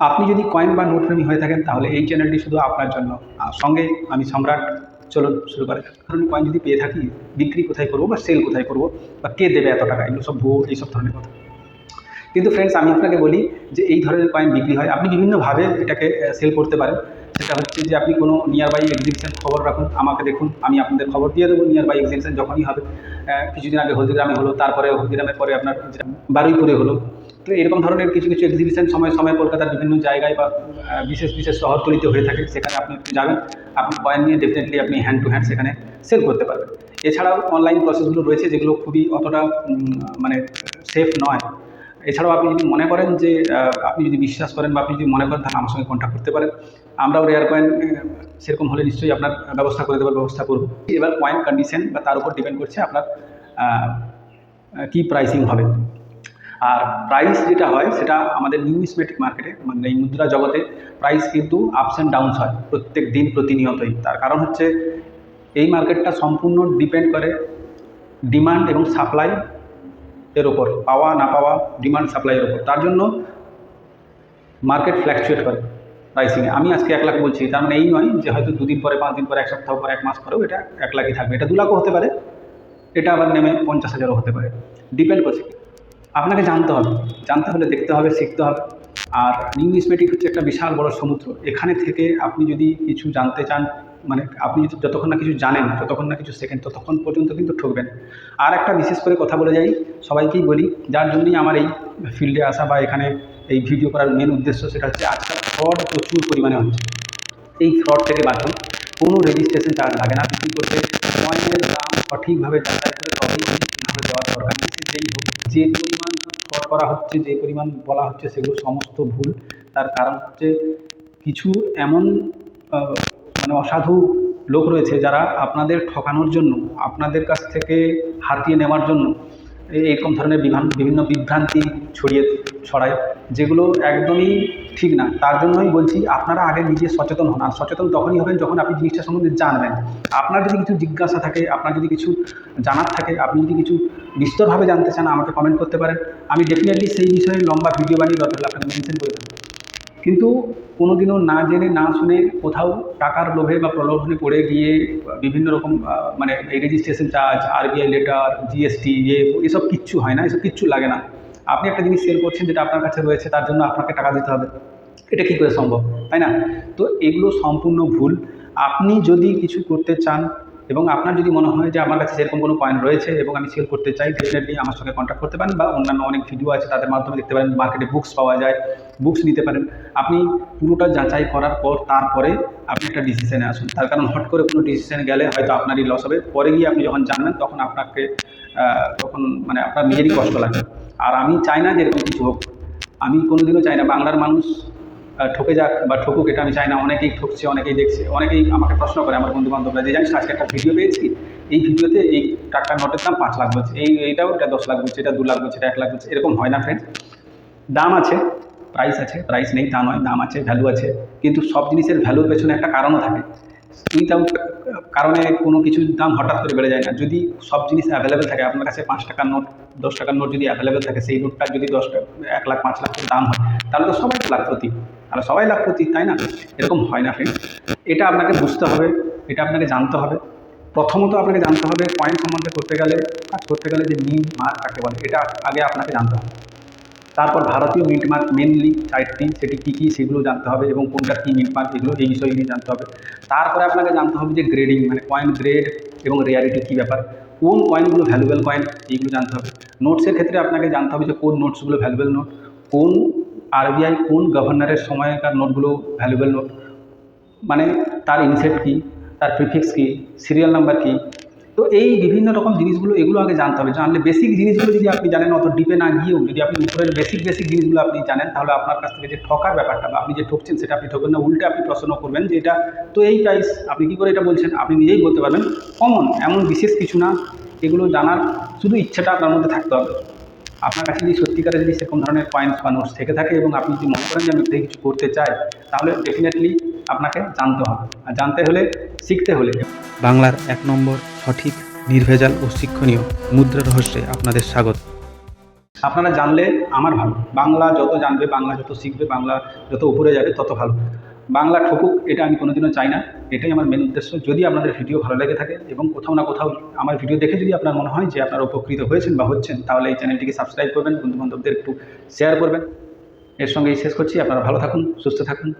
আপনি যদি কয়েন বা নোট প্রেমী হয়ে থাকেন, তাহলে এই চ্যানেলটি শুধু আপনার জন্য। সঙ্গে আমি সম্রাট চলুন শুরু করে কারণ কয়েন যদি পেয়ে থাকি, বিক্রি কোথায় করব বা সেল কোথায় করব বা কে দেবে এত টাকা? এগুলো সব ভুয়ো এইসব ধরনের কথা। কিন্তু ফ্রেন্ডস আমি আপনাকে বলি যে এই ধরনের কয়েন বিক্রি হয়। আপনি বিভিন্নভাবে এটাকে সেল করতে পারেন। সেটা হচ্ছে যে আপনি কোনো নিয়ার বাই এক্সিবিশন খবর রাখুন, আমাকে দেখুন, আমি আপনাদের খবর দিয়ে দেবো নিয়ার বাই এক্সিবিশন যখনই হবে। কিছুদিন আগে হলদিগ্রামে হলো, তারপরে হলদিগ্রামের পরে আপনার বারুইপুরে হলো তো এরকম ধরনের কিছু কিছু এক্সিবিশন সময় সময় কলকাতার বিভিন্ন জায়গায় বা বিশেষ বিশেষ শহরতলিতে হয়ে থাকে। সেখানে আপনি যাবেন আপনি কয়েন নিয়ে ডেফিনেটলি আপনি হ্যান্ড টু হ্যান্ড সেখানে সেল করতে পারবেন। এছাড়াও অনলাইন প্রসেসগুলো রয়েছে যেগুলো খুবই অতটা মানে সেফ নয়। এছাড়াও আপনি যদি মনে করেন যে আপনি যদি বিশ্বাস করেন বা আপনি যদি মনে করেন, তাহলে আমার সঙ্গে কন্ট্যাক্ট করতে পারেন। আমরাও রেয়ার কয়েন সেরকম হলে নিশ্চয়ই আপনার ব্যবস্থা করে দেওয়ার ব্যবস্থা করব। এবার কয়েন কন্ডিশন বা তার উপর ডিপেন্ড করছে আপনার কি প্রাইসিং হবে। আর প্রাইস যেটা হয়, সেটা আমাদের নিউমিসমেটিক মার্কেটে মানে এই মুদ্রা জগতে প্রাইস কিন্তু আপস অ্যান্ড ডাউনস হয় প্রত্যেক দিন প্রতিনিয়তই। তার কারণ হচ্ছে এই মার্কেটটা সম্পূর্ণ ডিপেন্ড করে ডিমান্ড এবং সাপ্লাই এর ওপর, পাওয়া না পাওয়া ডিমান্ড সাপ্লাইয়ের ওপর। তার জন্য মার্কেট ফ্ল্যাকচুয়েট করে প্রাইসিংয়ে আমি আজকে এক লাখ বলছি, তার মানে এই নয় যে হয়তো দুদিন পরে, পাঁচ দিন পরে, এক সপ্তাহ পরে, এক মাস পরেও এটা এক লাখই থাকবে। এটা দু লাখও হতে পারে, এটা আবার নেমে পঞ্চাশ হাজারও হতে পারে। ডিপেন্ড করছে। আপনাকে জানতে হবে, জানতে হলে দেখতে হবে, শিখতে হবে। আর নিউমিসমেটিক হচ্ছে একটা বিশাল বড় সমুদ্র। এখানে থেকে আপনি যদি কিছু জানতে চান মানে আপনি যতক্ষণ না কিছু জানেন, যতক্ষণ না কিছু শেখেন, ততক্ষণ পর্যন্ত কিন্তু ঠকবেন। আর একটা বিশেষ করে কথা বলে যাই, সবাইকেই বলি, যার জন্যই আমার এই ফিল্ডে আসা বা এখানে এই ভিডিও করার মেন উদ্দেশ্য সেটা হচ্ছে আজকাল ফ্রড প্রচুর পরিমাণে হচ্ছে। এই ফ্রড থেকে বাঁচুন। কোনো রেজিস্ট্রেশন চার্জ লাগে না। বিক্রি করতে কয়েনের দাম সঠিকভাবে যাচাই করে তবেই ঠিকভাবে দেওয়ার দরকার নেই সে যেই হোক যে পরিমাণ করা হচ্ছে, যে পরিমাণ বলা হচ্ছে সেগুলো সমস্ত ভুল। তার কারণ হচ্ছে কিছু এমন মানে অসাধু লোক রয়েছে যারা আপনাদের ঠকানোর জন্য, আপনাদের কাছ থেকে হাতিয়ে নেওয়ার জন্য এইরকম ধরনের বিভান বিভিন্ন বিভ্রান্তি ছড়িয়ে ছড়ায়, যেগুলো একদমই ঠিক না। তার জন্যই বলছি, আপনারা আগে নিজে সচেতন হন। আর সচেতন তখনই হবেন যখন আপনি জিনিসটা সম্বন্ধে জানবেন। আপনার যদি কিছু জিজ্ঞাসা থাকে, আপনার যদি কিছু জানার থাকে, আপনি যদি কিছু বিস্তরভাবে জানতে চান, আমাকে কমেন্ট করতে পারেন। আমি ডেফিনেটলি সেই বিষয়ে লম্বা ভিডিও বানিয়ে আপনাকে মেনশন করে দেবো। কিন্তু কোনোদিনও না জেনে, না শুনে কোথাও টাকার লোভে বা প্রলোভনে পড়ে গিয়ে বিভিন্ন রকম মানে এই registration charge RBI letter GST এ এসব কিচ্ছু হয় না, এসব কিচ্ছু লাগে না। আপনি একটা জিনিস সেল করছেন যেটা আপনার কাছে রয়েছে, তার জন্য আপনাকে টাকা দিতে হবে। এটা কী করে সম্ভব? তাই না? তো এগুলো সম্পূর্ণ ভুল। আপনি যদি কিছু করতে চান এবং আপনার যদি মনে হয় যে আমার কাছে সেরকম কোনো পয়েন্ট রয়েছে এবং আমি সেল করতে চাই ডেফিনেটলি আমার সঙ্গে কন্ট্যাক্ট করতে পারেন বা অন্যান্য অনেক ভিডিও আছে তাদের মাধ্যমে দেখতে পারেন মার্কেটে বুকস পাওয়া যায় বুকস নিতে পারেন। আপনি পুরোটা যাচাই করার পর তারপরে আপনি একটা ডিসিশনে আসুন। তার কারণ হট করে কোনো ডিসিশনে গেলে হয়তো আপনারই লস হবে। পরে গিয়ে আপনি যখন জানবেন, তখন আপনাকে তখন মানে আপনার নিজেরই কষ্ট লাগবে আর আমি চাই না যে এরকম কিছু হোক। আমি কোনোদিনও চাই না। বাংলার মানুষ ঠকে যাক বা ঠকুক, এটা আমি চাই না। অনেকেই ঠকছে, অনেকেই দেখছে, অনেকেই আমাকে প্রশ্ন করে, আমার বন্ধু বান্ধবরা যে জানিস আজকে একটা ভিডিও পেয়েছি? এই ভিডিওতে এই টাকার নোটের দাম পাঁচ লাখ বলছে। এই, এইটাও এটা দশ লাখ বলছে, এটা দু লাখ বলছে, এটা এক লাখ বলছে, এরকম হয় না ফ্রেন্ডস দাম আছে প্রাইস আছে প্রাইস নেই, তা নয়, দাম আছে ভ্যালু আছে। কিন্তু সব জিনিসের ভ্যালুর পেছনে একটা কারণও থাকে। উইথাউট কারণে কোনো কিছুর দাম হঠাৎ করে বেড়ে যায় না। যদি সব জিনিস অ্যাভেলেবেল থাকে, আপনার কাছে পাঁচ টাকার নোট, দশ টাকার নোট যদি অ্যাভেলেবেল থাকে, সেই নোটটা যদি দশ টাকা, এক লাখ, পাঁচ লাখ দাম হয় তাহলে তো সবাই লাখপতি। তাহলে সবাই লাখপতি, তাই না? এরকম হয় না ফ্রেন্ড এটা আপনাকে বুঝতে হবে, এটা আপনাকে জানতে হবে। প্রথমত আপনাকে জানতে হবে কয়েন সম্বন্ধে করতে গেলে কাজ করতে গেলে যে মিন মার্ক কাকে বলে, এটা আগে আপনাকে জানতে হবে। তারপর ভারতীয় মিন্ট মার্ক মেনলি চারটি সেটি কী কী, সেগুলো জানতে হবে এবং কোনটা কী মিন্ট মার্ক এগুলো এই বিষয়গুলি জানতে হবে। তারপরে আপনাকে জানতে হবে যে গ্রেডিং মানে কয়েন গ্রেড এবং রেয়ারিটি কী ব্যাপার। কোন কয়েনগুলো ভ্যালুয়েবল কয়েন এইগুলো জানতে হবে। নোটসের ক্ষেত্রে আপনাকে জানতে হবে যে কোন নোটসগুলো ভ্যালুয়েবল নোট কোন আরবিআই কোন গভর্নরের সময়কার নোটগুলো ভ্যালুয়েবল নোট মানে তার ইনসেট কী? তার প্রিফিক্স কী? সিরিয়াল নাম্বার কী? তো এই বিভিন্ন রকম জিনিসগুলো এগুলো আগে জানতে হবে। জানলে বেসিক জিনিসগুলো যদি আপনি জানেন, অত ডিপে না গিয়েও যদি আপনি উপরের বেসিক বেসিক জিনিসগুলো আপনি জানেন, তাহলে আপনার কাছ থেকে যে ঠকার ব্যাপারটা বা আপনি যে ঠকছেন সেটা আপনি ঠকবেন না, উল্টে আপনি প্রশ্ন করবেন যে এটা তো এই প্রাইস আপনি কী করে এটা বলছেন? আপনি নিজেই বলতে পারবেন। কমন এমন বিশেষ কিছু না। এগুলো জানার শুধু ইচ্ছাটা আপনার মধ্যে থাকতে হবে। আপনার কাছে যদি সত্যিকারে যদি সেরকম ধরনের পয়েন্টস বা নোটস থেকে থাকে এবং আপনি যদি মনে করেন যে আমি কিছু করতে চাই তাহলে ডেফিনেটলি আপনাকে জানতে হবে। আর জানতে হলে শিখতে হলে। বাংলার এক নম্বর সঠিক নির্ভেজাল ও শিক্ষণীয় মুদ্রা রহস্যে আপনাদের স্বাগত। আপনারা জানলে আমার ভালো। বাংলা যত জানবে বাংলা যত শিখবে বাংলা যত উপরে যাবে তত ভালো। বাংলা ঠকুক, এটা আমি কোনোদিনও চাই না। এটাই আমার মেন উদ্দেশ্য। যদি আপনাদের ভিডিও ভালো লেগে থাকে এবং কোথাও না কোথাও আমার ভিডিও দেখে যদি আপনার মনে হয় যে আপনারা উপকৃত হয়েছেন বা হচ্ছেন, তাহলে এই চ্যানেলটিকে সাবস্ক্রাইব করবেন, বন্ধুবান্ধবদের একটু শেয়ার করবেন। এর সঙ্গেই শেষ করছি। আপনারা ভালো থাকুন, সুস্থ থাকুন।